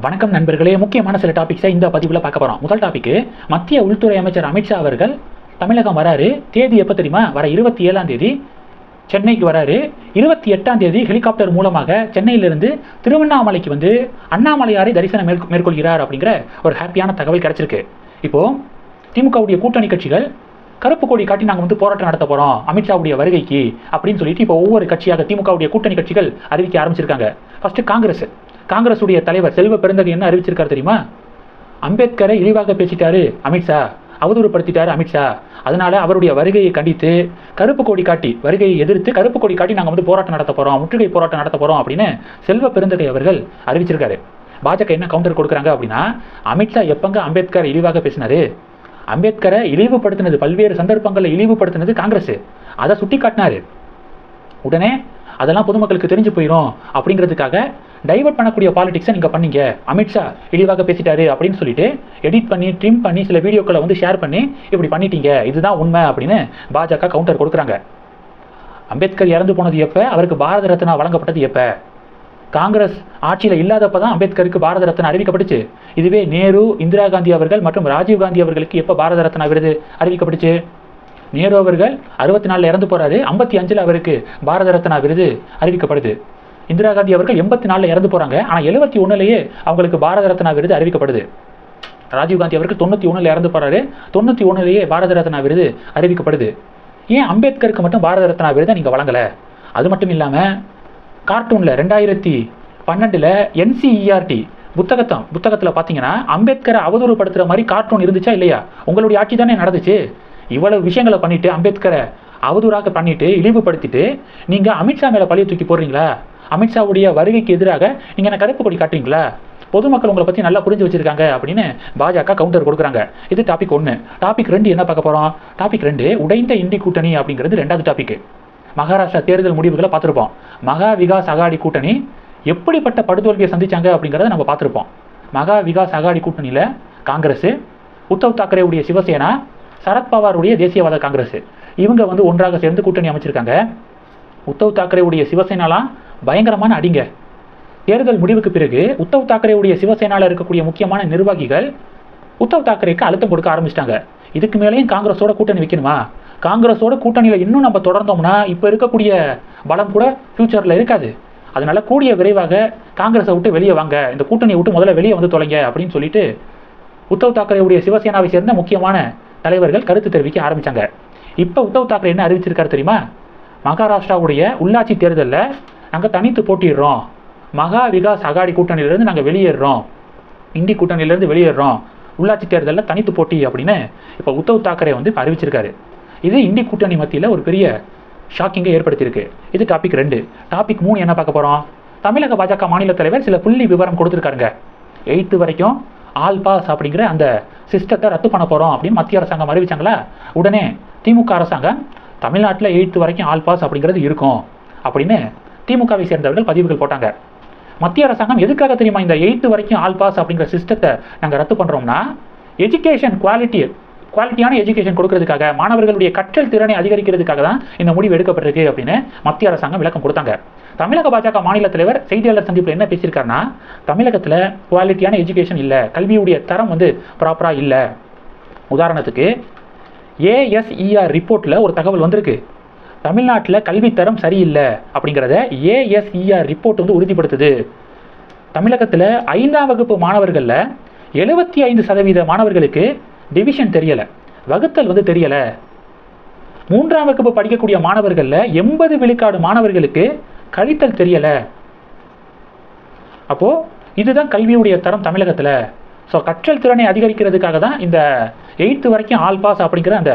வணக்கம் நண்பர்களே. முக்கியமான சில டாபிக்ஸை இந்த பதிவில் பார்க்க போகிறோம் முதல் டாபிக் மத்திய உள்துறை அமைச்சர் அமித்ஷா அவர்கள் தமிழகம் வராரு. தேதி எப்போ தெரியுமா? வர இருபத்தி ஏழாம் தேதி. சென்னைக்கு வராரு. இருபத்தி எட்டாம் தேதி ஹெலிகாப்டர் மூலமாக சென்னையிலிருந்து திருவண்ணாமலைக்கு வந்து அண்ணாமலையாரை தரிசனம் மேற்கொ- மேற்கொள்கிறார் அப்படிங்கிற ஒரு ஹாப்பியான தகவல் கிடைச்சிருக்கு. இப்போது திமுகவுடைய கூட்டணி கட்சிகள் கருப்பு கொடி காட்டி நாங்கள் வந்து போராட்டம் நடத்த போகிறோம் அமித்ஷாவுடைய வருகைக்கு அப்படின்னு சொல்லிட்டு இப்போ ஒவ்வொரு கட்சியாக திமுகவுடைய கூட்டணி கட்சிகள் அறிவிக்க ஆரம்பிச்சிருக்காங்க. ஃபர்ஸ்ட் காங்கிரஸ். காங்கிரஸுடைய தலைவர் செல்வ பெருந்தகை என்ன அறிவிச்சிருக்காரு தெரியுமா? அம்பேத்கரை இழிவாக பேசிட்டாரு அமித்ஷா அவதூறுப்படுத்திட்டாரு அமித்ஷா அதனால அவருடைய வருகையை கண்டித்து கருப்பு கொடி காட்டி வருகையை எதிர்த்து கருப்பு கொடி காட்டி நாங்கள் வந்து போராட்டம் நடத்த போறோம் முற்றுகை போராட்டம் நடத்த போறோம் அப்படின்னு செல்வ பெருந்தகை அவர்கள் அறிவிச்சிருக்காரு. பாஜக என்ன கவுண்டர் கொடுக்குறாங்க அப்படின்னா அமித்ஷா எப்பங்க அம்பேத்கர் இழிவாக பேசினாரு? அம்பேத்கரை இழிவுபடுத்தினது பல்வேறு சந்தர்ப்பங்களில் இழிவுபடுத்தினது காங்கிரஸ். அதை சுட்டி காட்டினாரு உடனே அதெல்லாம் பொதுமக்களுக்கு தெரிஞ்சு போயிடும் அப்படிங்கிறதுக்காக டைவர்ட் பண்ணக்கூடிய பாலிடிக்ஸை நீங்கள் பண்ணீங்க. அமித்ஷா இழிவாக பேசிட்டாரு அப்படின்னு சொல்லிட்டு எடிட் பண்ணி ட்ரிம் பண்ணி சில வீடியோக்களை வந்து ஷேர் பண்ணி இப்படி பண்ணிட்டீங்க. இதுதான் உண்மை அப்படின்னு பாஜக கவுண்டர் கொடுக்குறாங்க. அம்பேத்கர் இறந்து போனது எப்போ? அவருக்கு பாரத ரத்னா வழங்கப்பட்டது எப்போ? காங்கிரஸ் ஆட்சியில் இல்லாதப்ப தான் அம்பேத்கருக்கு பாரத ரத்னா அறிவிக்கப்பட்டுச்சு. இதுவே நேரு இந்திரா காந்தி அவர்கள் மற்றும் ராஜீவ் காந்தி அவர்களுக்கு எப்போ பாரத ரத்னா விருது அறிவிக்கப்பட்டுச்சு? நேரு அவர்கள் அறுபத்தி நாலில் இறந்து போகிறாரு ஐம்பத்தி அஞ்சில் அவருக்கு பாரத ரத்னா விருது அறிவிக்கப்படுது. இந்திரா காந்தி அவர்கள் எண்பத்தி நாலில் இறந்து போகிறாங்க ஆனால் எழுபத்தி ஒன்றுலேயே அவங்களுக்கு பாரத ரத்னா விருது அறிவிக்கப்படுது. ராஜீவ் காந்தி அவர்கள் தொண்ணூற்றி ஒன்றில் இறந்து போகிறாரு தொண்ணூற்றி ஒன்றுலேயே பாரத ரத்னா விருது அறிவிக்கப்படுது. ஏன் அம்பேத்கருக்கு மட்டும் பாரத ரத்னா விருதை நீங்கள் வழங்கலை? அது மட்டும் இல்லாமல் கார்ட்டூனில் ரெண்டாயிரத்தி பன்னெண்டில் என்சிஇஆர்டி புத்தகத்தம் புத்தகத்தில் பார்த்தீங்கன்னா அம்பேத்கரை அவதூறுப்படுத்துகிற மாதிரி கார்ட்டூன் இருந்துச்சா இல்லையா? உங்களுடைய ஆட்சி தானே நடந்துச்சு. இவ்வளவு விஷயங்களை பண்ணிவிட்டு அம்பேத்கரை அவதூறாக பண்ணிவிட்டு இழிவுபடுத்திட்டு நீங்கள் அமித்ஷா மேலே பழிய தூக்கி போடுறீங்களா? அமித்ஷாவுடைய வருகைக்கு எதிராக நீங்கள் என்ன கருப்பு கொடி காட்டுறீங்களா? பொதுமக்கள் உங்களை பற்றி நல்லா புரிஞ்சு வச்சிருக்காங்க அப்படின்னு பாஜக கவுண்டர் கொடுக்குறாங்க. இது டாபிக் ஒன்று டாபிக் ரெண்டு என்ன பார்க்க போகிறோம் டாபிக் ரெண்டு உடைந்த இந்தி கூட்டணி அப்படிங்கிறது ரெண்டாவது டாபிக் மகாராஷ்டிரா தேர்தல் முடிவுகளை பார்த்துருப்போம். மகா விகாஸ் அகாடி கூட்டணி எப்படிப்பட்ட படுதோல்வியை சந்திச்சாங்க அப்படிங்கிறத நம்ம பார்த்துருப்போம். மகா விகாஸ் அகாடி கூட்டணியில் காங்கிரஸ் உத்தவ் தாக்கரேவுடைய சிவசேனா சரத்பவாருடைய தேசியவாத காங்கிரஸ். இவங்க வந்து ஒன்றாக சேர்ந்து கூட்டணி அமைச்சிருக்காங்க. உத்தவ் தாக்கரேவுடைய சிவசேனாலாம் பயங்கரமான அடிங்க. தேர்தல் முடிவுக்கு பிறகு உத்தவ் தாக்கரேவுடைய சிவசேனாவில் இருக்கக்கூடிய முக்கியமான நிர்வாகிகள் உத்தவ் தாக்கரேக்கு அழுத்தம் கொடுக்க ஆரம்பிச்சிட்டாங்க. இதுக்கு மேலேயும் காங்கிரஸோட கூட்டணி வைக்கணுமா? காங்கிரஸோட கூட்டணியில் இன்னும் நம்ம தொடர்ந்தோம்னா இப்போ இருக்கக்கூடிய பலம் கூட ஃப்யூச்சரில் இருக்காது. அதனால கூடிய விரைவாக காங்கிரஸை விட்டு வெளியே வாங்க. இந்த கூட்டணியை விட்டு முதல்ல வெளியே வந்து தொலைங்க அப்படின்னு சொல்லிட்டு உத்தவ் தாக்கரேவுடைய சிவசேனாவை சேர்ந்த முக்கியமான தலைவர்கள் கருத்து தெரிவிக்க ஆரம்பித்தாங்க இப்போ உத்தவ் தாக்கரே என்ன அறிவிச்சிருக்காரு தெரியுமா? மகாராஷ்டிராவுடைய உள்ளாட்சி தேர்தலில் நாங்கள் தனித்து போட்டிடுறோம். மகா விகாஸ் அகாடி கூட்டணியிலேருந்து நாங்கள் வெளியேறோம். இந்தி கூட்டணியிலேருந்து வெளியேறோம். உள்ளாட்சி தேர்தலில் தனித்து போட்டி அப்படின்னு இப்போ உத்தவ் தாக்கரே வந்து இப்ப அறிவிச்சிருக்காரு. இது இந்தி கூட்டணி மத்தியில் ஒரு பெரிய ஷாக்கிங்கை ஏற்படுத்தியிருக்கு. இது டாபிக் ரெண்டு. டாபிக் மூணு என்ன பார்க்க போகிறோம் தமிழக பாஜக மாநில தலைவர் சில புள்ளி விவரம் கொடுத்துருக்காருங்க. எயித்து வரைக்கும் ஆல் பாஸ் அப்படிங்கிற அந்த சிஸ்டத்தை ரத்து பண்ண போகிறோம் அப்படின்னு மத்திய அரசாங்கம் அறிவிச்சாங்களா? உடனே திமுக அரசாங்கம் தமிழ்நாட்டில் எயித்து வரைக்கும் ஆல் பாஸ் அப்படிங்கிறது இருக்கும் அப்படின்னு திமுகவை சேர்ந்தவர்கள் பதிவுகள் போட்டாங்க. மத்திய அரசாங்கம் எதுக்காக தெரியுமா இந்த எயித்து வரைக்கும் ஆல் பாஸ் அப்படிங்கிற சிஸ்டத்தை நாங்கள் ரத்து பண்ணுறோம்னா எஜுகேஷன் குவாலிட்டி குவாலிட்டியான எஜுகேஷன் கொடுக்கறதுக்காக மாணவர்களுடைய கற்றல் திறனை அதிகரிக்கிறதுக்காக தான் இந்த முடிவு எடுக்கப்பட்டிருக்கு அப்படின்னு மத்திய அரசாங்கம் விளக்கம் கொடுத்தாங்க. தமிழக பாஜக மாநில தலைவர் செய்தியாளர் சந்திப்பில் என்ன பேசியிருக்காருன்னா தமிழகத்தில் குவாலிட்டியான எஜுகேஷன் இல்லை கல்வியுடைய தரம் வந்து ப்ராப்பராக இல்லை. உதாரணத்துக்கு ஏஎஸ்இஆர் ரிப்போர்ட்டில் ஒரு தகவல் வந்திருக்கு. தமிழ்நாட்டில் கல்வித்தரம் சரியில்லை அப்படிங்கிறத ஏஎஸ்இஆர் ரிப்போர்ட் வந்து உறுதிப்படுத்துது. தமிழகத்தில் ஐந்தாம் வகுப்பு மாணவர்களில் எழுபத்தி ஐந்து சதவீத மாணவர்களுக்கு டிவிஷன் தெரியலை. வகுத்தல் வந்து தெரியலை. மூன்றாம் வகுப்பு படிக்கக்கூடிய மாணவர்களில் எண்பது விழுக்காடு மாணவர்களுக்கு கழித்தல் தெரியலை. அப்போது இதுதான் கல்வியுடைய தரம் தமிழகத்தில். ஸோ கற்றல் திறனை அதிகரிக்கிறதுக்காக தான் இந்த எயித்து வரைக்கும் ஆல் பாஸ் அப்படிங்கிற அந்த